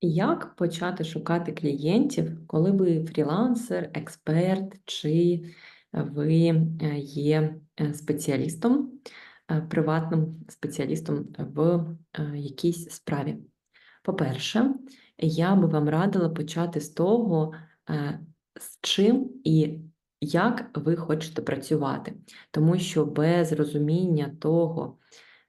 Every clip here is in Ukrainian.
Як почати шукати клієнтів, коли ви фрілансер, експерт, чи ви е, є е, спеціалістом, е, приватним спеціалістом в якійсь справі? По-перше, я би вам радила почати з того, з чим і як ви хочете працювати, тому що без розуміння того,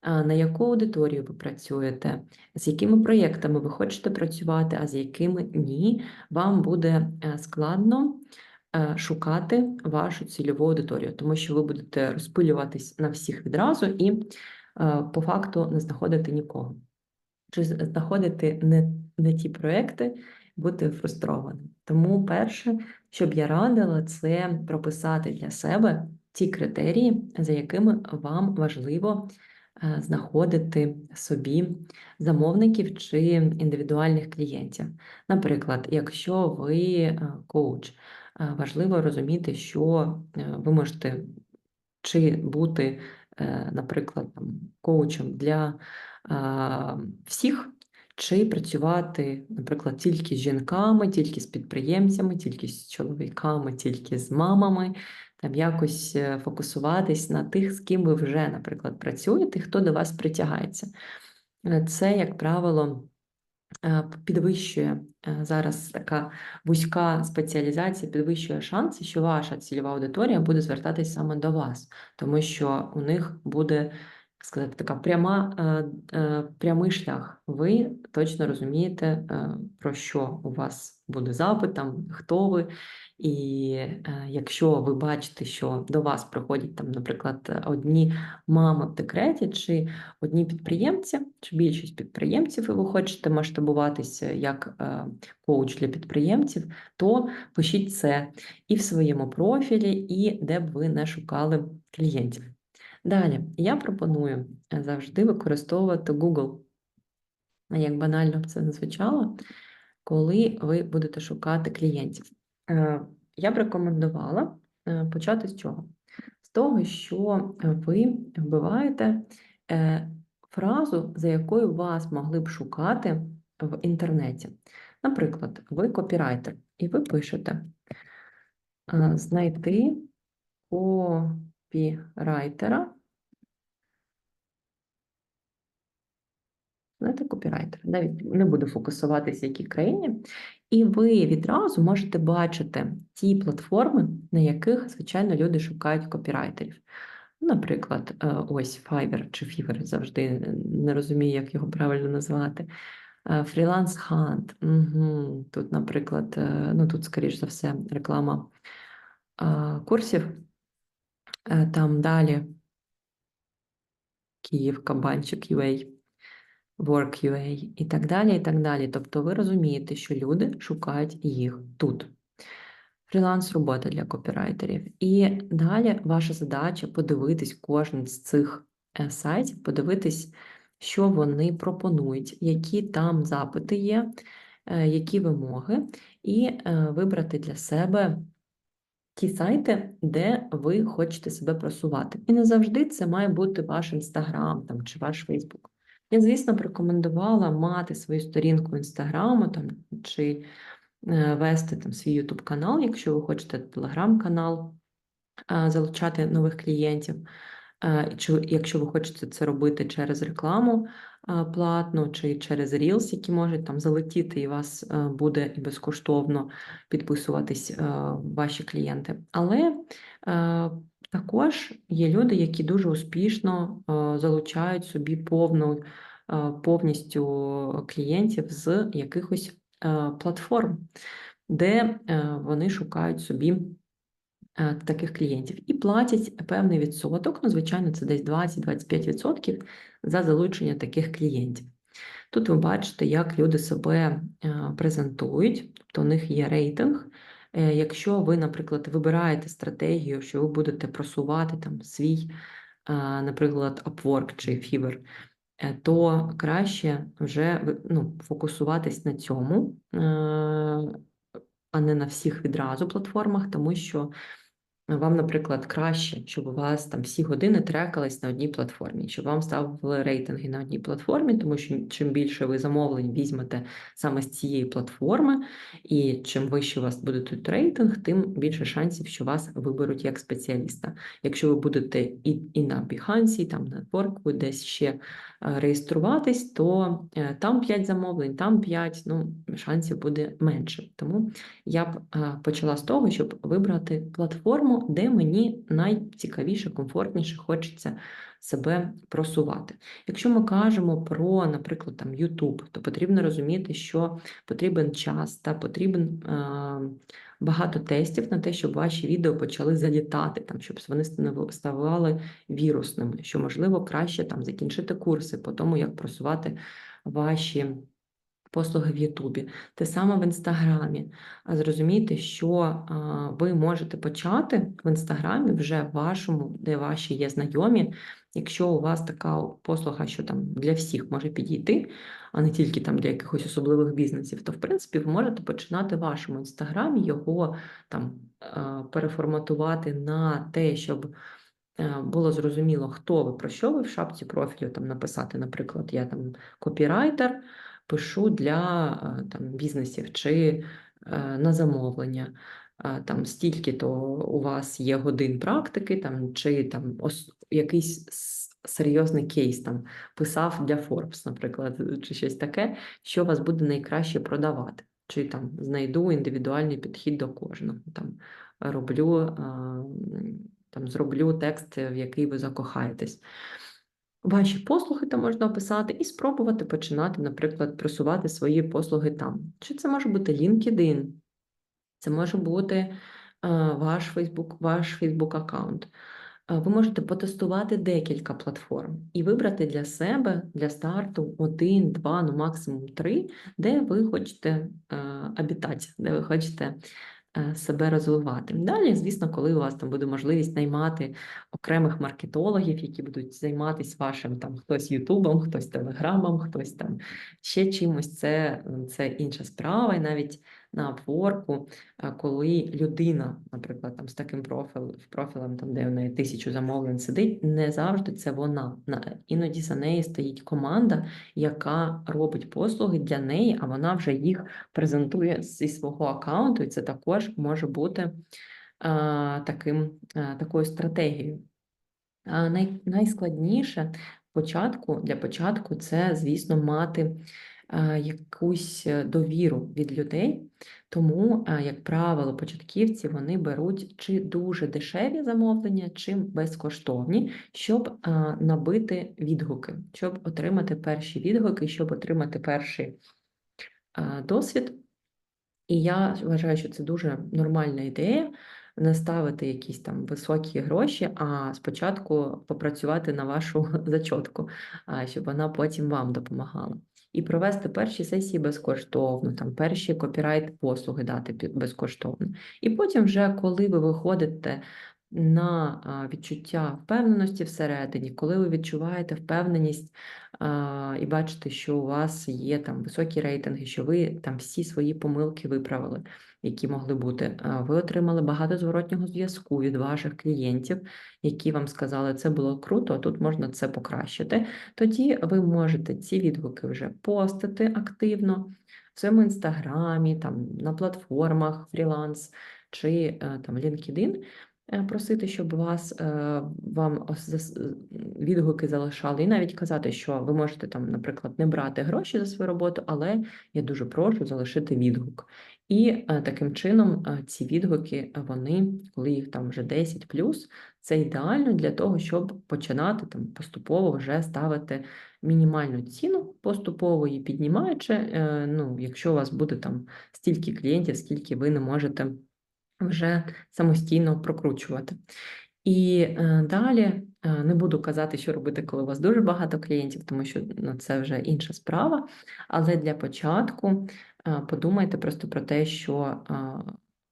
на яку аудиторію ви працюєте, з якими проєктами ви хочете працювати, а з якими ні, вам буде е, складно е, шукати вашу цільову аудиторію, тому що ви будете розпилюватись на всіх відразу і е, по факту не знаходити нікого. Чи знаходити не, не ті проекти, бути фрустрованим. Тому перше, що б я радила, це прописати для себе ті критерії, за якими вам важливо знаходити собі замовників чи індивідуальних клієнтів. Наприклад, якщо ви е, коуч, е, важливо розуміти, що е, ви можете чи бути, е, наприклад, коучем для всіх, чи працювати, наприклад, тільки з жінками, тільки з підприємцями, тільки з чоловіками, тільки з мамами, там якось е, фокусуватись на тих, з ким ви вже, наприклад, працюєте, хто до вас притягається. Е, Це, як правило, е, підвищує зараз така вузька спеціалізація, підвищує шанси, що ваша цільова аудиторія буде звертатись саме до вас, тому що у них буде сказати, така пряма, е, е, прямий шлях. Ви точно розумієте, е, про що у вас буде запит, там, хто ви. І якщо ви бачите, що до вас приходять там, наприклад, одні мами в декреті, чи одні підприємці, чи більшість підприємців, і ви хочете масштабуватися як е, коуч для підприємців, то пишіть це і в своєму профілі, і де б ви не шукали клієнтів. Далі, я пропоную е, завжди використовувати Google. Як банально б це не звучало, коли ви будете шукати клієнтів. Е, Я б рекомендувала е, почати з чого? З того, що ви вбиваєте фразу, за якою вас могли б шукати в інтернеті. Наприклад, ви копірайтер, і ви пишете знайти копірайтера. Знаєте, копірайтер. Навіть не буду фокусуватися, в якій країні. І ви відразу можете бачити ті платформи, на яких, звичайно, люди шукають копірайтерів. Наприклад, е, ось Fiverr чи Fiverr, завжди не розумію, як його правильно назвати. Фріланс Hunt. Угу. Тут, наприклад, е, ну тут, скоріш за все, реклама е, курсів. Е, Там далі Київ, Кабанчик, UA. Work.ua і так далі, і так далі. Тобто ви розумієте, що люди шукають їх тут. Фріланс-робота для копірайтерів. І далі ваша задача подивитись кожен з цих е, сайтів, подивитись, що вони пропонують, які там запити є, е, які вимоги, і вибрати для себе ті сайти, де ви хочете себе просувати. І не завжди це має бути ваш інстаграм там, чи ваш Фейсбук. Я, звісно, б рекомендувала мати свою сторінку інстаграму там, чи е, вести там свій Ютуб канал, якщо ви хочете телеграм-канал, е, залучати нових клієнтів. Е, якщо ви хочете це робити через рекламу е, платну, чи через Reels, які можуть там залетіти, і вас е, буде і безкоштовно підписуватись ваші клієнти. Але також є люди, які дуже успішно залучають собі повну, повністю клієнтів з якихось платформ, де вони шукають собі таких клієнтів і платять певний відсоток, ну, звичайно, це десь 20-25% за залучення таких клієнтів. Тут ви бачите, як люди себе е, презентують, тобто у них є рейтинг. Е, Якщо ви, наприклад, вибираєте стратегію, що ви будете просувати там свій, е, наприклад, Upwork чи Fiverr, е, то краще вже ну, фокусуватись на цьому, е, а не на всіх відразу платформах, тому що вам, наприклад, краще, щоб у вас там всі години трекались на одній платформі, щоб вам ставили рейтинги на одній платформі, тому що чим більше ви замовлень візьмете саме з цієї платформи, і чим вище у вас буде тут рейтинг, тим більше шансів, що вас виберуть як спеціаліста. Якщо ви будете і, і на Behance, і там на Upwork, десь ще е, реєструватись, то е, там 5 замовлень, там 5, ну, шансів буде менше. Тому я б е, почала з того, щоб вибрати платформу, де мені найцікавіше, комфортніше хочеться себе просувати. Якщо ми кажемо про, наприклад, там YouTube, то потрібно розуміти, що потрібен час та потрібен е, багато тестів на те, щоб ваші відео почали залітати, там, щоб вони ставали вірусними, що можливо краще там закінчити курси по тому, як просувати ваші послуги в Ютубі, те саме в Інстаграмі. А зрозумійте, що ви можете почати в Інстаграмі вже вашому, де ваші є знайомі. Якщо у вас така послуга, що там для всіх може підійти, а не тільки там для якихось особливих бізнесів, то в принципі ви можете починати в вашому інстаграмі його там переформатувати на те, щоб е, було зрозуміло, хто ви про що ви в шапці профілю там написати, наприклад, я там копірайтер пишу для е, там, бізнесів чи е, на замовлення. Е, Там стільки-то у вас є годин практики, там, чи там ос- якийсь серйозний кейс там писав для Forbes, наприклад, чи щось таке, що вас буде найкраще продавати. Чи там знайду індивідуальний підхід до кожного. Там роблю, там зроблю текст, в який ви закохаєтесь. Ваші послуги там можна описати і спробувати починати, наприклад, просувати свої послуги там. Чи це може бути LinkedIn, це може бути е, ваш Facebook, ваш Facebook аккаунт. Е, Ви можете потестувати декілька платформ і вибрати для себе для старту один, два, ну максимум три, де ви хочете е, обітати, де ви хочете е, себе розвивати. Далі, звісно, коли у вас там буде можливість наймати окремих маркетологів, які будуть займатися вашим там хтось Ютубом, хтось Телеграмом, хтось там ще чимось, це, це інша справа. І навіть на Upwork, коли людина, наприклад, там з таким профілем, профілем, там де в неї тисячу замовлень сидить, не завжди це вона. Іноді за нею стоїть команда, яка робить послуги для неї, а вона вже їх презентує зі свого аккаунту, і це також може бути е, таким, е, такою стратегією. А най, найскладніше початку, для початку це, звісно, мати якусь е, довіру від людей. Тому, е, як правило, початківці вони беруть чи дуже дешеві замовлення, чи безкоштовні, щоб е, набити відгуки, щоб отримати перші відгуки, щоб отримати перший е, досвід. І я вважаю, що це дуже нормальна ідея не ставити якісь там високі гроші, а спочатку попрацювати на вашу зачотку, щоб вона потім вам допомагала. І провести перші сесії безкоштовно, там перші копірайт послуги дати безкоштовно. І потім, вже коли ви виходите на відчуття впевненості всередині, коли ви відчуваєте впевненість і бачите, що у вас є там високі рейтинги, що ви там всі свої помилки виправили, які могли бути. Ви отримали багато зворотнього зв'язку від ваших клієнтів, які вам сказали, це було круто, а тут можна це покращити. Тоді ви можете ці відгуки вже постити активно в своєму інстаграмі, там на платформах фріланс чи е, там LinkedIn, е, просити, щоб вас е, вам відгуки залишали, і навіть казати, що ви можете там, наприклад, не брати гроші за свою роботу, але я дуже прошу залишити відгук. І е, таким чином е, ці відгуки, е, вони, коли їх там вже 10 плюс, це ідеально для того, щоб починати там поступово вже ставити мінімальну ціну, поступово її піднімаючи. Ну, якщо у вас буде там стільки клієнтів, скільки ви не можете вже самостійно прокручувати. І далі не буду казати, що робити, коли у вас дуже багато клієнтів, тому що ну, це вже інша справа. Але для початку е, подумайте просто про те, що е,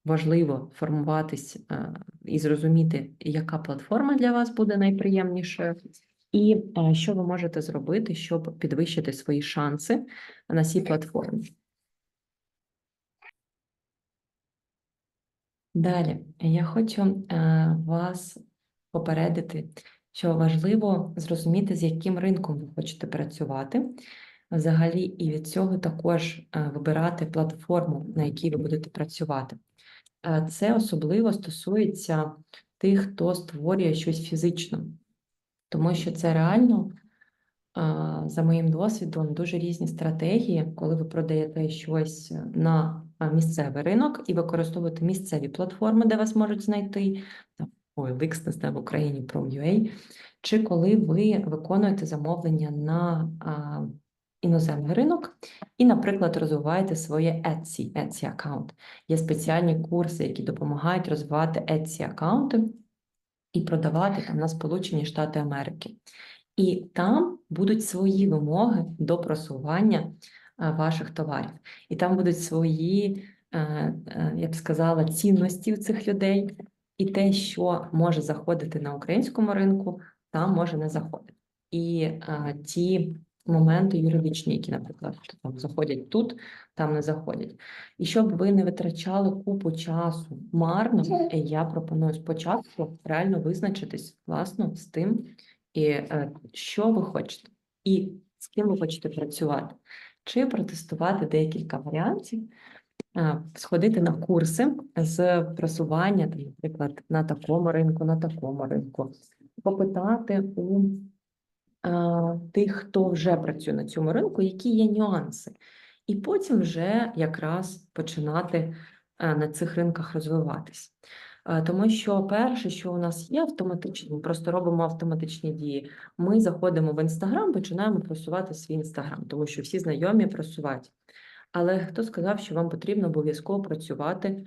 важливо формуватись е, і зрозуміти, яка платформа для вас буде найприємнішою, і е, що ви можете зробити, щоб підвищити свої шанси на цій платформі. Далі я хочу е, вас попередити, що важливо зрозуміти, з яким ринком ви хочете працювати. Взагалі, і від цього також е, вибирати платформу, на якій ви будете працювати. Е, Це особливо стосується тих, хто створює щось фізично, тому що це реально, за моїм досвідом, дуже різні стратегії, коли ви продаєте щось на місцевий ринок і використовуєте місцеві платформи, де вас можуть знайти, OLX, не в Україні Prom.ua, чи коли ви виконуєте замовлення на а, іноземний ринок і, наприклад, розвиваєте своє Etsy, Etsy аккаунт. Є спеціальні курси, які допомагають розвивати Etsy аккаунти і продавати там на Сполучені Штати Америки. І там будуть свої вимоги до просування ваших товарів. І там будуть свої, е, е, я б сказала, цінності у цих людей, і те, що може заходити на українському ринку, там може не заходити. І е, ті моменти юридичні, які, наприклад, там заходять тут, там не заходять. І щоб ви не витрачали купу часу марно, я пропоную спочатку реально визначитись власно з тим, і е, що ви хочете, і з ким ви хочете працювати, чи протестувати декілька варіантів, сходити на курси з просування, наприклад, на такому ринку, на такому ринку, попитати у е, тих, хто вже працює на цьому ринку, які є нюанси, і потім вже якраз починати е, на цих ринках розвиватись. Е, Тому що перше, що у нас є автоматично, ми просто робимо автоматичні дії. Ми заходимо в інстаграм, починаємо просувати свій інстаграм, тому що всі знайомі просувають. Але хто сказав, що вам потрібно обов'язково працювати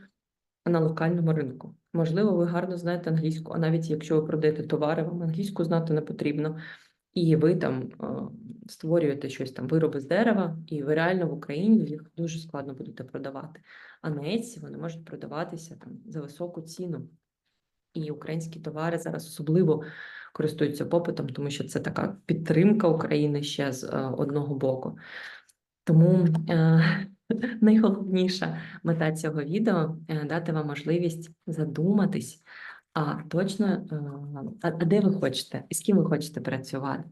на локальному ринку? Можливо, ви гарно знаєте англійську, а навіть якщо ви продаєте товари, вам англійську знати не потрібно. І ви там е, створюєте щось там, вироби з дерева, і ви реально в Україні їх дуже складно будете продавати. А на Etsy вони можуть продаватися там за високу ціну. І українські товари зараз особливо користуються попитом, тому що це така підтримка України ще з е, одного боку. Тому е, найголовніша мета цього відео е, дати вам можливість задуматись, а точно, е, а, де ви хочете, і з ким ви хочете працювати,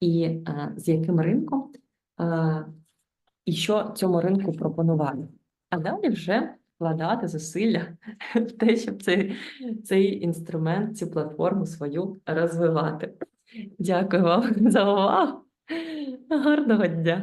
і з яким ринком, і що цьому ринку пропонувати. А далі вже вкладати зусилля в те, щоб цей, цей інструмент, цю платформу свою розвивати. Дякую вам за увагу. Гарного дня!